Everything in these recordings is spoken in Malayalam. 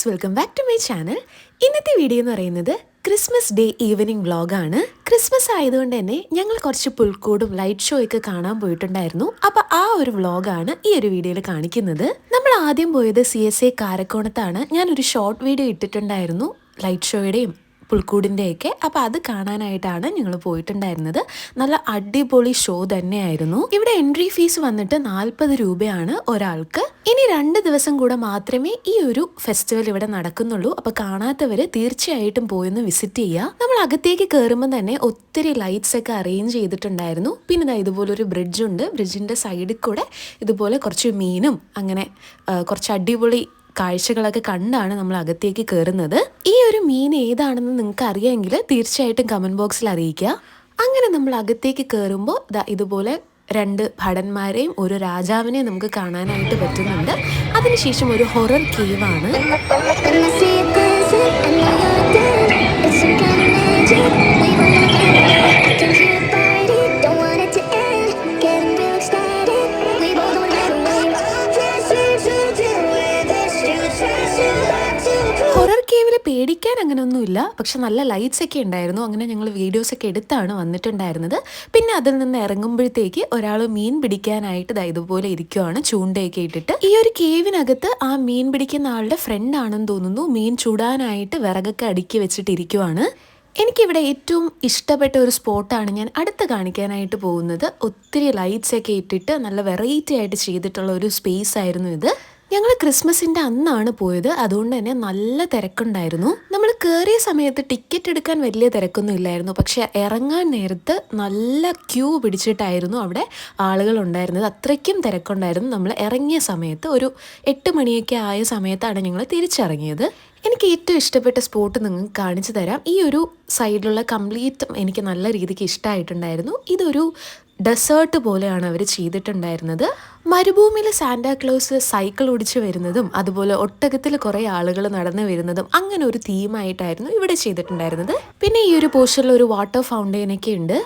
Guys welcome back to my channel. ഇന്നത്തെ വീഡിയോ എന്ന് പറയുന്നത് ക്രിസ്മസ് ഡേ ഈവനിങ് വ്ളോഗാണ്. ക്രിസ്മസ് ആയതുകൊണ്ട് തന്നെ ഞങ്ങൾ കുറച്ച് പുൽക്കൂടും ലൈറ്റ് ഷോ ഒക്കെ കാണാൻ പോയിട്ടുണ്ടായിരുന്നു. അപ്പൊ ആ ഒരു വ്ളോഗാണ് ഈ ഒരു വീഡിയോയിൽ കാണിക്കുന്നത്. നമ്മൾ ആദ്യം പോയത് സി എസ് എ കാരക്കോണത്താണ്. ഞാനൊരു ഷോർട്ട് വീഡിയോ ഇട്ടിട്ടുണ്ടായിരുന്നു ലൈറ്റ് ഷോയുടെയും പുൽക്കൂടിന്റെയൊക്കെ അപ്പോൾ അത് കാണാനായിട്ടാണ് ഞങ്ങൾ പോയിട്ടുണ്ടായിരുന്നത്. നല്ല അടിപൊളി ഷോ തന്നെയായിരുന്നു. ഇവിടെ എൻട്രി ഫീസ് വന്നിട്ട് നാൽപ്പത് രൂപയാണ് ഒരാൾക്ക്. ഇനി രണ്ട് ദിവസം കൂടെ മാത്രമേ ഈ ഒരു ഫെസ്റ്റിവൽ ഇവിടെ നടക്കുന്നുള്ളൂ. അപ്പോൾ കാണാത്തവർ തീർച്ചയായിട്ടും പോയൊന്ന് വിസിറ്റ് ചെയ്യുക നമ്മൾ അകത്തേക്ക് കയറുമ്പോൾ തന്നെ ഒത്തിരി ലൈറ്റ്സ് ഒക്കെ അറേഞ്ച് ചെയ്തിട്ടുണ്ടായിരുന്നു. പിന്നെ ഇതാ ഇതുപോലെ ഒരു ബ്രിഡ്ജ് ഉണ്ട്. ബ്രിഡ്ജിന്റെ സൈഡിൽ കൂടെ ഇതുപോലെ കുറച്ച് മീനും അങ്ങനെ കുറച്ച് അടിപൊളി കാഴ്ചകളൊക്കെ കണ്ടാണ് നമ്മൾ അകത്തേക്ക് കയറുന്നത് ഈ ഒരു മീൻ ഏതാണെന്ന് നിങ്ങൾക്ക് അറിയാമെങ്കിൽ തീർച്ചയായിട്ടും കമന്റ് ബോക്സിൽ അറിയിക്കുക. അങ്ങനെ നമ്മൾ അകത്തേക്ക് കയറുമ്പോൾ ഇതുപോലെ രണ്ട് ഭടന്മാരെയും ഒരു രാജാവിനെയും നമുക്ക് കാണാനായിട്ട് പറ്റുന്നുണ്ട്. അതിനുശേഷം ഒരു ഹൊറർ കേവാണ് When പേടിക്കാൻ അങ്ങനെയൊന്നുമില്ല പക്ഷെ നല്ല ലൈറ്റ്സ് ഒക്കെ ഉണ്ടായിരുന്നു. അങ്ങനെ ഞങ്ങൾ വീഡിയോസ് ഒക്കെ എടുത്താണ് വന്നിട്ടുണ്ടായിരുന്നത്. പിന്നെ അതിൽ നിന്ന് ഇറങ്ങുമ്പോഴത്തേക്ക് ഒരാൾ മീൻ പിടിക്കാനായിട്ട് ദാ ഇതുപോലെ ഇരിക്കുവാണ്. ചൂണ്ടയൊക്കെ ഇട്ടിട്ട്. ഈ ഒരു കേവിനകത്ത് ആ മീൻ പിടിക്കുന്ന ആളുടെ ഫ്രണ്ട് ആണെന്ന് തോന്നുന്നു. മീൻ ചൂടാനായിട്ട് വിറകൊക്കെ അടുക്കി വെച്ചിട്ടിരിക്കുവാണ്. എനിക്കിവിടെ ഏറ്റവും ഇഷ്ടപ്പെട്ട ഒരു സ്പോട്ടാണ് ഞാൻ അടുത്ത് കാണിക്കാനായിട്ട് പോകുന്നത്. ഒത്തിരി ലൈറ്റ്സ് ഒക്കെ ഇട്ടിട്ട് നല്ല വെറൈറ്റി ആയിട്ട് ചെയ്തിട്ടുള്ള ഒരു സ്പേസ് ആയിരുന്നു ഇത്. ഞങ്ങൾ ക്രിസ്മസിന്റെ അന്നാണ് പോയത്. അതുകൊണ്ട് തന്നെ നല്ല തിരക്കുണ്ടായിരുന്നു. നമ്മൾ കയറിയ സമയത്ത് ടിക്കറ്റ് എടുക്കാൻ വലിയ തിരക്കൊന്നും ഇല്ലായിരുന്നു. പക്ഷെ ഇറങ്ങാൻ നേരത്ത് നല്ല ക്യൂ പിടിച്ചിട്ടായിരുന്നു അവിടെ ആളുകൾ ഉണ്ടായിരുന്നത്. അത്രയ്ക്കും തിരക്കുണ്ടായിരുന്നു. നമ്മൾ ഇറങ്ങിയ സമയത്ത് ഒരു എട്ട് മണിയൊക്കെ ആയ സമയത്താണ് ഞങ്ങൾ തിരിച്ചിറങ്ങിയത്. എനിക്ക് ഏറ്റവും ഇഷ്ടപ്പെട്ട സ്പോട്ട് നിങ്ങൾക്ക് കാണിച്ചു തരാം. ഈ ഒരു സൈഡിലുള്ള കംപ്ലീറ്റ് എനിക്ക് നല്ല രീതിക്ക് ഇഷ്ടമായിട്ടുണ്ടായിരുന്നു ഇതൊരു ഡെസേർട്ട് പോലെയാണ് അവർ ചെയ്തിട്ടുണ്ടായിരുന്നത്. മരുഭൂമിയിൽ സാന്റാക്ലോസ് സൈക്കിൾ ഓടിച്ച് വരുന്നതും അതുപോലെ ഒട്ടകത്തിൽ കുറേ ആളുകൾ നടന്നു വരുന്നതും അങ്ങനെ ഒരു തീമായിട്ടായിരുന്നു ഇവിടെ ചെയ്തിട്ടുണ്ടായിരുന്നത്. പിന്നെ ഈ ഒരു പോർഷനിൽ ഒരു വാട്ടർ ഫൗണ്ടെയിനൊക്കെ ഉണ്ട്.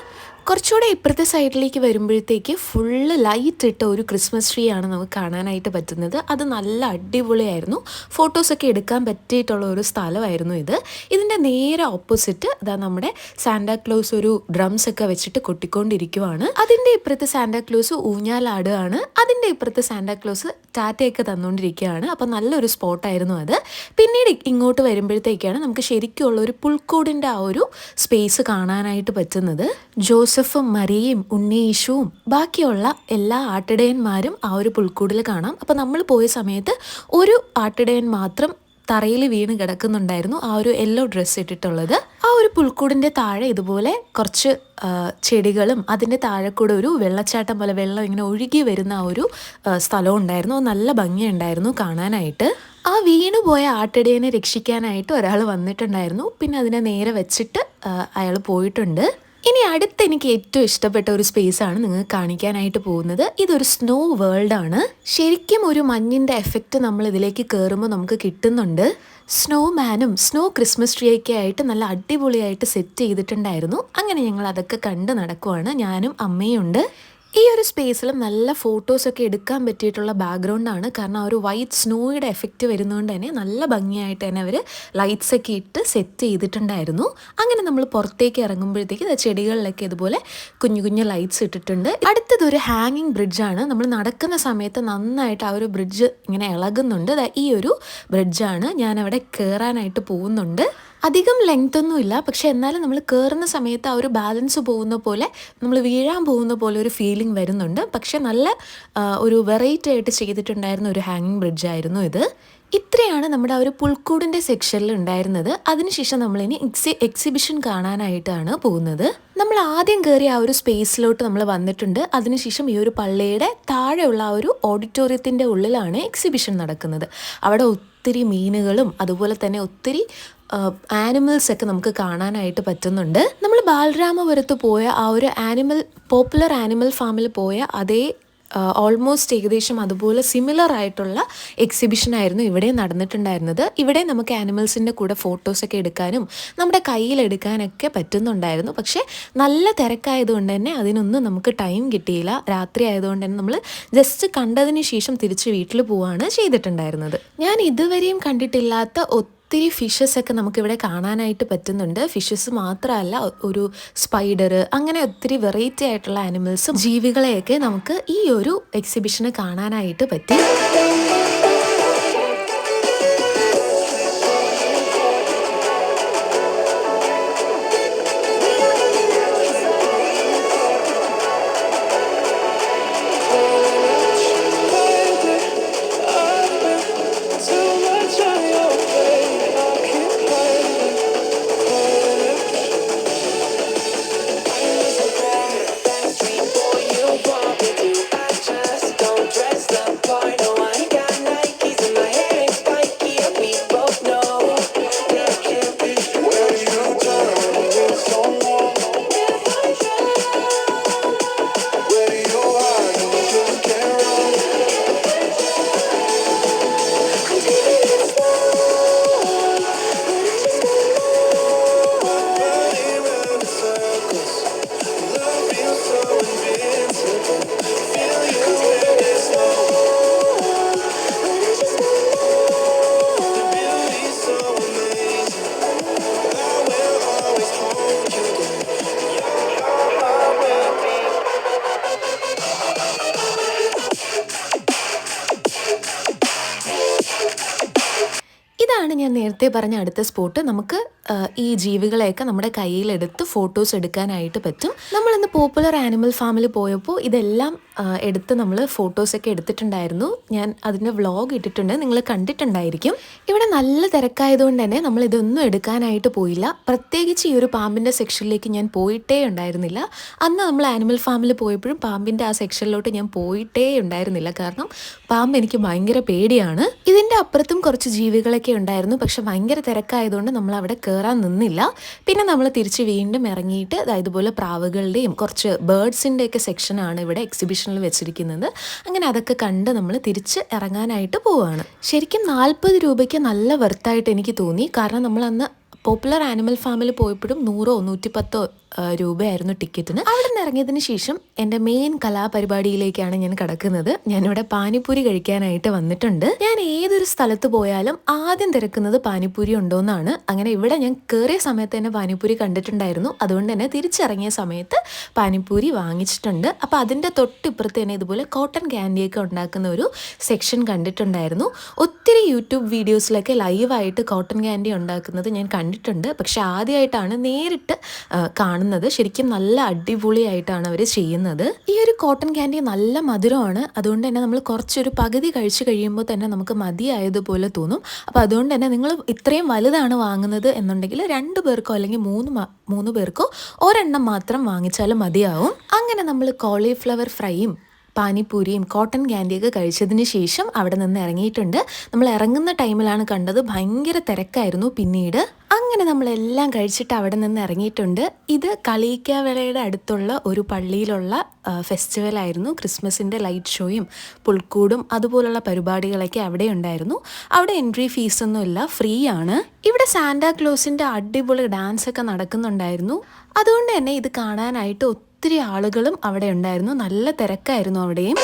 കുറച്ചുകൂടെ ഇപ്പുറത്തെ സൈഡിലേക്ക് വരുമ്പോഴത്തേക്ക് ഫുള്ള് ലൈറ്റ് ഇട്ട ഒരു ക്രിസ്മസ് ട്രീ ആണ് നമുക്ക് കാണാനായിട്ട് പറ്റുന്നത്. അത് നല്ല അടിപൊളിയായിരുന്നു. ഫോട്ടോസൊക്കെ എടുക്കാൻ പറ്റിയിട്ടുള്ള ഒരു സ്ഥലമായിരുന്നു ഇത്. ഇതിന്റെ നേരെ ഓപ്പോസിറ്റ് ഇതാ നമ്മുടെ സാന്റാക്ലോസ് ഒരു ഡ്രംസ് ഒക്കെ വെച്ചിട്ട് കൊട്ടിക്കൊണ്ടിരിക്കുവാണ്. അതിന്റെ ഇപ്പുറത്തെ സാന്റാക്ലോസ് ഊഞ്ഞാലാടുകയാണ് അതിന്റെ ഇപ്പുറത്തെ സാന്റാക്ലോസ് ടാറ്റയൊക്കെ തന്നുകൊണ്ടിരിക്കുകയാണ്. അപ്പം നല്ലൊരു സ്പോട്ടായിരുന്നു അത്. പിന്നീട് ഇങ്ങോട്ട് വരുമ്പോഴത്തേക്കാണ് നമുക്ക് ശരിക്കുള്ള ഒരു പുൽക്കൂടിന്റെ ആ ഒരു സ്പേസ് കാണാനായിട്ട് പറ്റുന്നത്. ജോസഫും മരിയയും ഉണ്ണീഷുവും ബാക്കിയുള്ള എല്ലാ ആട്ടിടയന്മാരും ആ ഒരു പുൽക്കൂടിൽ കാണാം. അപ്പം നമ്മൾ പോയ സമയത്ത് ഒരു ആട്ടിടയൻ മാത്രം തറയിൽ വീണ് കിടക്കുന്നുണ്ടായിരുന്നു. ആ ഒരു യെല്ലോ ഡ്രസ്സ് ഇട്ടിട്ടുള്ളത്. ആ ഒരു പുൽക്കൂടിന്റെ താഴെ ഇതുപോലെ കുറച്ച് ചെടികളും അതിന്റെ താഴെ കൂടെ ഒരു വെള്ളച്ചാട്ടം പോലെ വെള്ളം ഇങ്ങനെ ഒഴുകി വരുന്ന ഒരു സ്ഥലം ഉണ്ടായിരുന്നു. നല്ല ഭംഗിയുണ്ടായിരുന്നു കാണാനായിട്ട്. ആ വീണുപോയ ആട്ടിടയനെ രക്ഷിക്കാനായിട്ട് ഒരാൾ വന്നിട്ടുണ്ടായിരുന്നു. പിന്നെ അതിനെ നേരെ വെച്ചിട്ട് അയാൾ പോയിട്ടുണ്ട്. ഇനി അടുത്ത് എനിക്ക് ഏറ്റവും ഇഷ്ടപ്പെട്ട ഒരു സ്പേസ് ആണ് നിങ്ങൾക്ക് കാണിക്കാനായിട്ട് പോകുന്നത്. ഇതൊരു സ്നോ വേൾഡ് ആണ്. ശരിക്കും ഒരു മഞ്ഞിന്റെ എഫക്റ്റ് നമ്മൾ ഇതിലേക്ക് കയറുമ്പോൾ നമുക്ക് കിട്ടുന്നുണ്ട്. സ്നോ മാനും സ്നോ ക്രിസ്മസ് ട്രീ ഒക്കെ ആയിട്ട് നല്ല അടിപൊളിയായിട്ട് സെറ്റ് ചെയ്തിട്ടുണ്ടായിരുന്നു. അങ്ങനെ ഞങ്ങൾ അതൊക്കെ കണ്ട് നടക്കുവാണ്. ഞാനും അമ്മയും ഉണ്ട്. ഈ ഒരു സ്പേസിൽ നല്ല ഫോട്ടോസൊക്കെ എടുക്കാൻ പറ്റിയിട്ടുള്ള ബാക്ക്ഗ്രൗണ്ടാണ് കാരണം ആ ഒരു വൈറ്റ് സ്നോയുടെ എഫക്റ്റ് വരുന്നതുകൊണ്ട് തന്നെ നല്ല ഭംഗിയായിട്ട് തന്നെ അവർ ലൈറ്റ്സ് ഒക്കെ ഇട്ട് സെറ്റ് ചെയ്തിട്ടുണ്ടായിരുന്നു. അങ്ങനെ നമ്മൾ പുറത്തേക്ക് ഇറങ്ങുമ്പോഴത്തേക്ക് ചെടികളിലൊക്കെ ഇതുപോലെ കുഞ്ഞു കുഞ്ഞു ലൈറ്റ്സ് ഇട്ടിട്ടുണ്ട്. അടുത്തത് ഒരു ഹാങ്ങിങ് ബ്രിഡ്ജാണ് നമ്മൾ നടക്കുന്ന സമയത്ത് നന്നായിട്ട് ആ ഒരു ബ്രിഡ്ജ് ഇങ്ങനെ ഇളകുന്നുണ്ട്. ഈ ഒരു ബ്രിഡ്ജാണ് ഞാനവിടെ കയറാനായിട്ട് പോകുന്നുണ്ട്. അധികം ലെങ്ത് ഒന്നുമില്ല പക്ഷെ എന്നാലും നമ്മൾ കയറുന്ന സമയത്ത് ആ ഒരു ബാലൻസ് പോകുന്ന പോലെ നമ്മൾ വീഴാൻ പോകുന്ന പോലെ ഒരു ഫീലിംഗ് വരുന്നുണ്ട്. പക്ഷെ നല്ല ഒരു വെറൈറ്റി ആയിട്ട് ചെയ്തിട്ടുണ്ടായിരുന്ന ഒരു ഹാങ്ങിങ് ബ്രിഡ്ജ് ആയിരുന്നു ഇത്. ഇത്രയാണ് നമ്മുടെ ആ ഒരു പുൽക്കൂടിന്റെ സെക്ഷനിൽ ഉണ്ടായിരുന്നത്. അതിനുശേഷം നമ്മളിനി എക്സി എക്സിബിഷൻ കാണാനായിട്ടാണ് പോകുന്നത്. നമ്മൾ ആദ്യം കയറിയ ആ ഒരു സ്പേസിലോട്ട് നമ്മൾ വന്നിട്ടുണ്ട്. അതിനുശേഷം ഈ ഒരു പള്ളിയുടെ താഴെയുള്ള ആ ഒരു ഓഡിറ്റോറിയത്തിന്റെ ഉള്ളിലാണ് എക്സിബിഷൻ നടക്കുന്നത്. അവിടെ ഒത്തിരി മീനുകളും അതുപോലെ തന്നെ ഒത്തിരി ആനിമൽസ് ഒക്കെ നമുക്ക് കാണാനായിട്ട് പറ്റുന്നുണ്ട്. നമ്മൾ ബാലരാമപുരത്ത് പോയ ആ ഒരു ആനിമൽ പോപ്പുലർ ആനിമൽ ഫാമിൽ പോയ അതേ ഓൾമോസ്റ്റ് ഏകദേശം അതുപോലെ സിമിലർ ആയിട്ടുള്ള എക്സിബിഷൻ ആയിരുന്നു ഇവിടെ നടന്നിട്ടുണ്ടായിരുന്നത്. ഇവിടെ നമുക്ക് ആനിമൽസിന്റെ കൂടെ ഫോട്ടോസൊക്കെ എടുക്കാനും നമ്മുടെ കയ്യിലെടുക്കാനൊക്കെ പറ്റുന്നുണ്ടായിരുന്നു. പക്ഷേ നല്ല തിരക്കായതുകൊണ്ട് തന്നെ അതിനൊന്നും നമുക്ക് ടൈം കിട്ടിയില്ല. രാത്രി ആയതുകൊണ്ട് തന്നെ നമ്മൾ ജസ്റ്റ് കണ്ടതിന് ശേഷം തിരിച്ച് വീട്ടിൽ പോവുകയാണ് ചെയ്തിട്ടുണ്ടായിരുന്നത്. ഞാൻ ഇതുവരെയും കണ്ടിട്ടില്ലാത്ത ഒത്തിരി ഫിഷസ് ഒക്കെ നമുക്കിവിടെ കാണാനായിട്ട് പറ്റുന്നുണ്ട്. ഫിഷസ് മാത്രമല്ല ഒരു സ്പൈഡർ അങ്ങനെ ഒത്തിരി വെറൈറ്റി ആയിട്ടുള്ള ആനിമൽസും ജീവികളെയൊക്കെ നമുക്ക് ഈ ഒരു എക്സിബിഷന് കാണാനായിട്ട് പറ്റി. നേരത്തെ പറഞ്ഞ അടുത്ത സ്പോട്ട് നമുക്ക് ഈ ജീവികളെയൊക്കെ നമ്മുടെ കയ്യിലെടുത്ത് ഫോട്ടോസ് എടുക്കാനായിട്ട് പറ്റും. നമ്മളിന്ന് പോപ്പുലർ ആനിമൽ ഫാമിൽ പോയപ്പോൾ ഇതെല്ലാം എടുത്ത് നമ്മൾ ഫോട്ടോസൊക്കെ എടുത്തിട്ടുണ്ടായിരുന്നു. ഞാൻ അതിന്റെ വ്ളോഗ് ഇട്ടിട്ടുണ്ട്. നിങ്ങൾ കണ്ടിട്ടുണ്ടായിരിക്കും. ഇവിടെ നല്ല തിരക്കായതുകൊണ്ട് തന്നെ നമ്മൾ ഇതൊന്നും എടുക്കാനായിട്ട് പോയില്ല. പ്രത്യേകിച്ച് ഈ ഒരു പാമ്പിന്റെ സെക്ഷനിലേക്ക് ഞാൻ പോയിട്ടേ ഉണ്ടായിരുന്നില്ല. അന്ന് നമ്മൾ ആനിമൽ ഫാമിൽ പോയപ്പോഴും പാമ്പിന്റെ ആ സെക്ഷനിലോട്ട് ഞാൻ പോയിട്ടേ ഉണ്ടായിരുന്നില്ല. കാരണം പാമ്പ് എനിക്ക് ഭയങ്കര പേടിയാണ്. ഇതിന്റെ അപ്പുറത്തും കുറച്ച് ജീവികളൊക്കെ ഉണ്ടായിരുന്നു. പക്ഷെ ഭയങ്കര തിരക്കായതുകൊണ്ട് നമ്മൾ അവിടെ കയറാൻ നിന്നില്ല. പിന്നെ നമ്മൾ തിരിച്ച് വീണ്ടും ഇറങ്ങിയിട്ട് ഇതുപോലെ പ്രാവുകളുടെയും കുറച്ച് ബേഡ്സിന്റെയൊക്കെ സെക്ഷനാണ് ഇവിടെ എക്സിബിഷനിൽ വെച്ചിരിക്കുന്നത്. അങ്ങനെ അതൊക്കെ കണ്ട് നമ്മൾ തിരിച്ച് ഇറങ്ങാനായിട്ട് പോവുകയാണ് ശരിക്കും നാൽപ്പത് രൂപയ്ക്ക് നല്ല വെർത്തായിട്ട് എനിക്ക് തോന്നി. കാരണം നമ്മൾ അന്ന് പോപ്പുലർ ആനിമൽ ഫാമിൽ പോയപ്പോഴും നൂറോ നൂറ്റിപ്പത്തോ രൂപയായിരുന്നു ടിക്കറ്റിന്. അവിടെ നിന്ന് ഇറങ്ങിയതിന് ശേഷം എന്റെ മെയിൻ കലാപരിപാടിയിലേക്കാണ് ഞാൻ കിടക്കുന്നത്. ഞാനിവിടെ പാനിപ്പൂരി കഴിക്കാനായിട്ട് വന്നിട്ടുണ്ട്. ഞാൻ ഏതൊരു സ്ഥലത്ത് പോയാലും ആദ്യം തിരക്കുന്നത് പാനിപ്പൂരി ഉണ്ടോയെന്നാണ് അങ്ങനെ ഇവിടെ ഞാൻ കയറിയ സമയത്ത് തന്നെ പാനിപ്പൂരി കണ്ടിട്ടുണ്ടായിരുന്നു. അതുകൊണ്ട് തന്നെ തിരിച്ചിറങ്ങിയ സമയത്ത് പാനിപ്പൂരി വാങ്ങിച്ചിട്ടുണ്ട്. അപ്പോൾ അതിന്റെ തൊട്ടിപ്പുറത്ത് തന്നെ ഇതുപോലെ കോട്ടൺ ക്യാൻഡിയൊക്കെ ഉണ്ടാക്കുന്ന ഒരു സെക്ഷൻ കണ്ടിട്ടുണ്ടായിരുന്നു. ഒത്തിരി യൂട്യൂബ് വീഡിയോസിലൊക്കെ ലൈവായിട്ട് കോട്ടൺ ക്യാൻഡി ഉണ്ടാക്കുന്നത് ഞാൻ കണ്ടിട്ടുണ്ട്. പക്ഷെ ആദ്യമായിട്ടാണ് നേരിട്ട് ആ, കാണുന്നത് ശരിക്കും നല്ല അടിപൊളിയായിട്ടാണ് അവർ ചെയ്യുന്നത്. ഈ ഒരു കോട്ടൺ ക്യാൻഡി നല്ല മധുരമാണ്. അതുകൊണ്ട് തന്നെ നമ്മൾ കുറച്ചൊരു പകുതി കഴിച്ചു കഴിയുമ്പോൾ തന്നെ നമുക്ക് മതിയായതുപോലെ തോന്നും. അപ്പോൾ അതുകൊണ്ട് തന്നെ നിങ്ങൾ ഇത്രയും വലുതാണ് വാങ്ങുന്നത് എന്നുണ്ടെങ്കിൽ രണ്ട് പേർക്കോ അല്ലെങ്കിൽ മൂന്ന് മൂന്ന് പേർക്കോ ഒരെണ്ണം മാത്രം വാങ്ങിച്ചാലും മതിയാവും. അങ്ങനെ നമ്മൾ കോളിഫ്ലവർ ഫ്രൈയും പാനിപ്പൂരിയും കോട്ടൺ ക്യാൻഡിയൊക്കെ കഴിച്ചതിന് ശേഷം അവിടെ നിന്ന് ഇറങ്ങിയിട്ടുണ്ട്. നമ്മൾ ഇറങ്ങുന്ന ടൈമിലാണ് കണ്ടത് ഭയങ്കര തിരക്കായിരുന്നു പിന്നീട്. അങ്ങനെ നമ്മളെല്ലാം കഴിച്ചിട്ട് അവിടെ നിന്ന് ഇറങ്ങിയിട്ടുണ്ട്. ഇത് കളിയിക്കാവേളയുടെ അടുത്തുള്ള ഒരു പള്ളിയിലുള്ള ഫെസ്റ്റിവലായിരുന്നു ക്രിസ്മസിന്റെ ലൈറ്റ് ഷോയും പുൽക്കൂടും അതുപോലുള്ള പരിപാടികളൊക്കെ അവിടെ ഉണ്ടായിരുന്നു. അവിടെ എൻട്രി ഫീസൊന്നുമില്ല ഫ്രീ ആണ് ഇവിടെ സാന്റാ ക്ലോസിന്റെ അടിപൊളി ഡാൻസ് ഒക്കെ നടക്കുന്നുണ്ടായിരുന്നു. അതുകൊണ്ട് തന്നെ ഇത് കാണാനായിട്ട് ഒത്തിരി ആളുകളും അവിടെ ഉണ്ടായിരുന്നു. നല്ല തിരക്കായിരുന്നു അവിടെയും.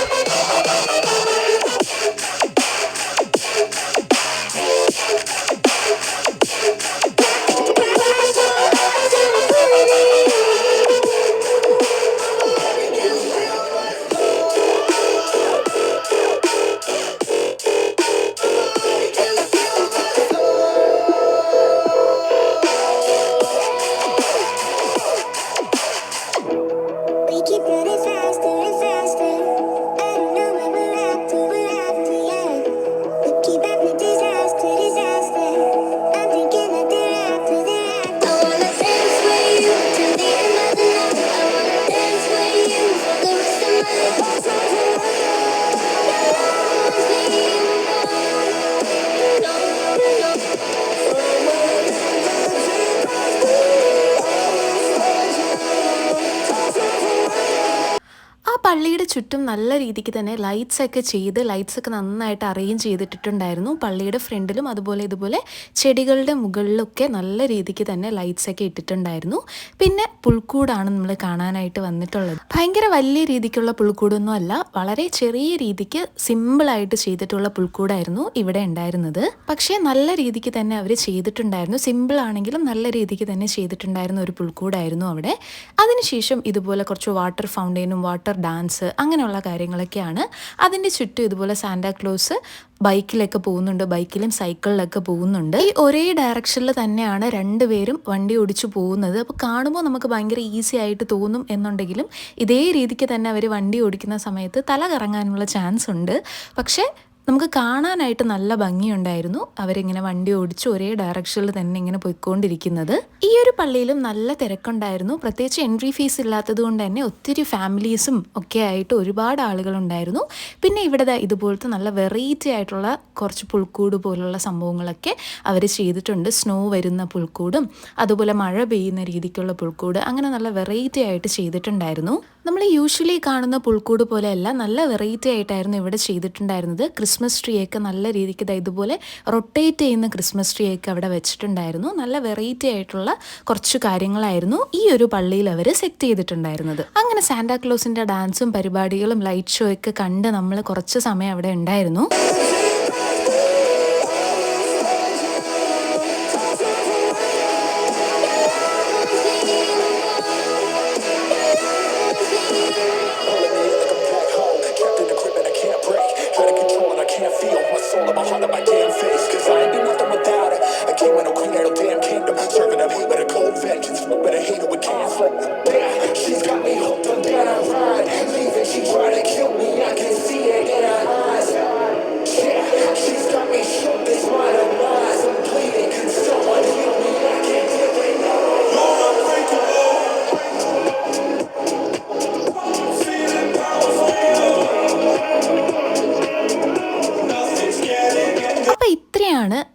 ചുറ്റും നല്ല രീതിക്ക് തന്നെ ലൈറ്റ്സ് ഒക്കെ ചെയ്ത് ലൈറ്റ്സ് ഒക്കെ നന്നായിട്ട് അറേഞ്ച് ചെയ്തിട്ടുണ്ടായിരുന്നു പള്ളിയുടെ ഫ്രണ്ടിലും അതുപോലെ ഇതുപോലെ ചെടികളുടെ മുകളിലൊക്കെ നല്ല രീതിക്ക് തന്നെ ലൈറ്റ്സ് ഒക്കെ ഇട്ടിട്ടുണ്ടായിരുന്നു. പിന്നെ പുൽക്കൂടാണ് നമ്മൾ കാണാനായിട്ട് വന്നിട്ടുള്ളത്. ഭയങ്കര വലിയ രീതിക്കുള്ള പുൽക്കൂടൊന്നും അല്ല വളരെ ചെറിയ രീതിക്ക് സിമ്പിളായിട്ട് ചെയ്തിട്ടുള്ള പുൽക്കൂടായിരുന്നു ഇവിടെ ഉണ്ടായിരുന്നത്. പക്ഷേ നല്ല രീതിക്ക് തന്നെ അവർ ചെയ്തിട്ടുണ്ടായിരുന്നു. സിമ്പിൾ ആണെങ്കിലും നല്ല രീതിക്ക് തന്നെ ചെയ്തിട്ടുണ്ടായിരുന്ന ഒരു പുൽക്കൂടായിരുന്നു അവിടെ. അതിനുശേഷം ഇതുപോലെ കുറച്ച് വാട്ടർ ഫൗണ്ടൈനും വാട്ടർ ഡാൻസ് അങ്ങനെയുള്ള കാര്യങ്ങളൊക്കെയാണ്. അതിന്റെ ചുറ്റും ഇതുപോലെ സാന്റാക്ലോസ് ബൈക്കിലൊക്കെ പോകുന്നുണ്ട് ബൈക്കിലും സൈക്കിളിലൊക്കെ പോകുന്നുണ്ട്. ഈ ഒരേ ഡയറക്ഷനിൽ തന്നെയാണ് രണ്ടുപേരും വണ്ടി ഓടിച്ചു പോകുന്നത്. അപ്പോൾ കാണുമ്പോൾ നമുക്ക് ഭയങ്കര ഈസി ആയിട്ട് തോന്നും എന്നുണ്ടെങ്കിലും ഇതേ രീതിക്ക് തന്നെ അവർ വണ്ടി ഓടിക്കുന്ന സമയത്ത് തല കറങ്ങാനുള്ള ചാൻസ് ഉണ്ട്. പക്ഷേ നമുക്ക് കാണാനായിട്ട് നല്ല ഭംഗിയുണ്ടായിരുന്നു. അവരിങ്ങനെ വണ്ടി ഓടിച്ച് ഒരേ ഡയറക്ഷനിൽ തന്നെ ഇങ്ങനെ പോയിക്കൊണ്ടിരിക്കുന്നത്. ഈ ഒരു പള്ളിയിലും നല്ല തിരക്കുണ്ടായിരുന്നു. പ്രത്യേകിച്ച് എൻട്രി ഫീസ് ഇല്ലാത്തത് കൊണ്ട് തന്നെ ഒത്തിരി ഫാമിലീസും ഒക്കെ ആയിട്ട് ഒരുപാട് ആളുകൾ ഉണ്ടായിരുന്നു പിന്നെ ഇവിടെ ഇതുപോലത്തെ നല്ല വെറൈറ്റി ആയിട്ടുള്ള കുറച്ച് പുൽക്കൂട് പോലുള്ള സംഭവങ്ങളൊക്കെ അവർ ചെയ്തിട്ടുണ്ട്. സ്നോ വരുന്ന പുൽക്കൂടും അതുപോലെ മഴ പെയ്യുന്ന രീതിക്കുള്ള പുൽക്കൂട് അങ്ങനെ നല്ല വെറൈറ്റി ആയിട്ട് ചെയ്തിട്ടുണ്ടായിരുന്നു. നമ്മൾ യൂഷ്വലി കാണുന്ന പുൽക്കൂട് പോലെയല്ല നല്ല വെറൈറ്റി ആയിട്ടായിരുന്നു ഇവിടെ ചെയ്തിട്ടുണ്ടായിരുന്നത്. ക്രിസ്മസ് ട്രീ ഒക്കെ നല്ല രീതിക്ക് ഇതുപോലെ റൊട്ടേറ്റ് ചെയ്യുന്ന ക്രിസ്മസ് ട്രീ ഒക്കെ അവിടെ വെച്ചിട്ടുണ്ടായിരുന്നു. നല്ല വെറൈറ്റി ആയിട്ടുള്ള കുറച്ച് കാര്യങ്ങളായിരുന്നു ഈ ഒരു പള്ളിയിൽ അവർ സെറ്റ് ചെയ്തിട്ടുണ്ടായിരുന്നത്. അങ്ങനെ സാന്റാക്ലോസിന്റെ ഡാൻസും പരിപാടികളും ലൈറ്റ് ഷോ ഒക്കെ കണ്ട് നമ്മൾ കുറച്ച് സമയം അവിടെ ഉണ്ടായിരുന്നു.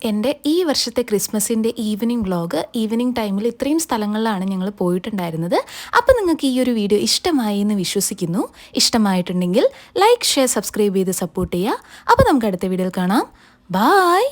എന്റെ ഈ വർഷത്തെ ക്രിസ്മസിന്റെ ഈവനിങ് വ്ളോഗ് ഈവനിങ് ടൈമിൽ ഇത്രയും സ്ഥലങ്ങളിലാണ് ഞങ്ങൾ പോയിട്ടുണ്ടായിരുന്നത്. അപ്പോൾ നിങ്ങൾക്ക് ഈ ഒരു വീഡിയോ ഇഷ്ടമായി എന്ന് വിശ്വസിക്കുന്നു. ഇഷ്ടമായിട്ടുണ്ടെങ്കിൽ ലൈക്ക് ഷെയർ സബ്സ്ക്രൈബ് ചെയ്ത് സപ്പോർട്ട് ചെയ്യുക. അപ്പോൾ നമുക്ക് അടുത്ത വീഡിയോയിൽ കാണാം. ബായ്!